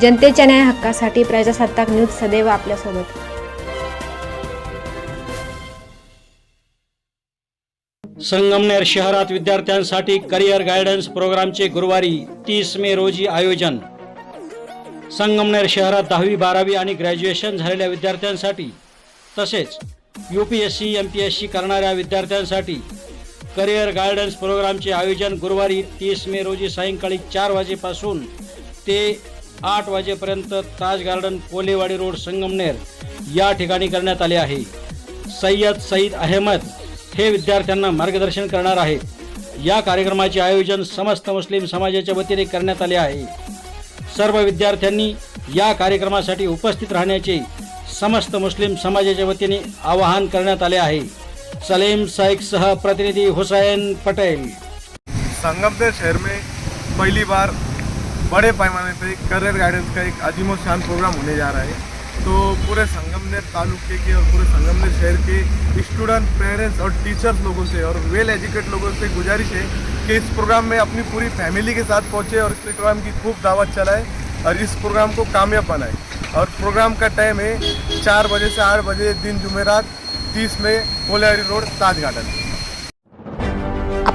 जनतेच्या न्याय हक्कासाठी प्रजासत्ताक न्यूज सदैव आपल्यासोबत. संगमनेर शहरात विद्यार्थ्यांसाठी करिअर गायडन्स प्रोग्रामचे गुरुवारी तीस मे रोजी आयोजन. संगमनेर शहरात दहावी बारावी आणि ग्रॅज्युएशन झालेल्या विद्यार्थ्यांसाठी तसेच U P S C M P S C करणाऱ्या विद्यार्थ्यांसाठी करिअर गायडन्स प्रोग्रामचे आयोजन गुरुवारी तीस मे रोजी सायंकाळी चार वाजेपासून ते आठ वाजेपर्यंत ताज गार्डन कोलेवाडी रोड संगमनेर या ठिकाणी करण्यात आले आहे. सय्यद सईद अहमद हे विद्यार्थ्यांना मार्गदर्शन करणार आहेत. या कार्यक्रमाचे आयोजन समस्त मुस्लिम समाजाच्या वतीने करण्यात आले आहे. सर्व विद्यार्थ्यांनी या कार्यक्रमासाठी उपस्थित राहण्याचे समस्त मुस्लिम समाजाच्या वतीने आवाहन करण्यात आले आहे. सलीम साईक सह प्रतिनिधी हुसैन पटेल. संगमनेर शहर में पहली बार बड़े पैमाने पे करियर गाइडेंस का एक अजीम शान प्रोग्राम होने जा रहा है। तो पूरे संगमनेर तालुके के और पूरे संगमनेर शहर के स्टूडेंट पेरेंट्स और टीचर्स लोगों से और वेल एजुकेट लोगों से गुजारिश है कि इस प्रोग्राम में अपनी पूरी फैमिली के साथ पहुँचे और इस प्रोग्राम की खूब दावत चलाए और इस प्रोग्राम को कामयाब बनाए। और प्रोग्राम का टाइम है चार बजे से आठ बजे दिन जुमेरात, तीस में कोलारी रोड, ताज गार्डन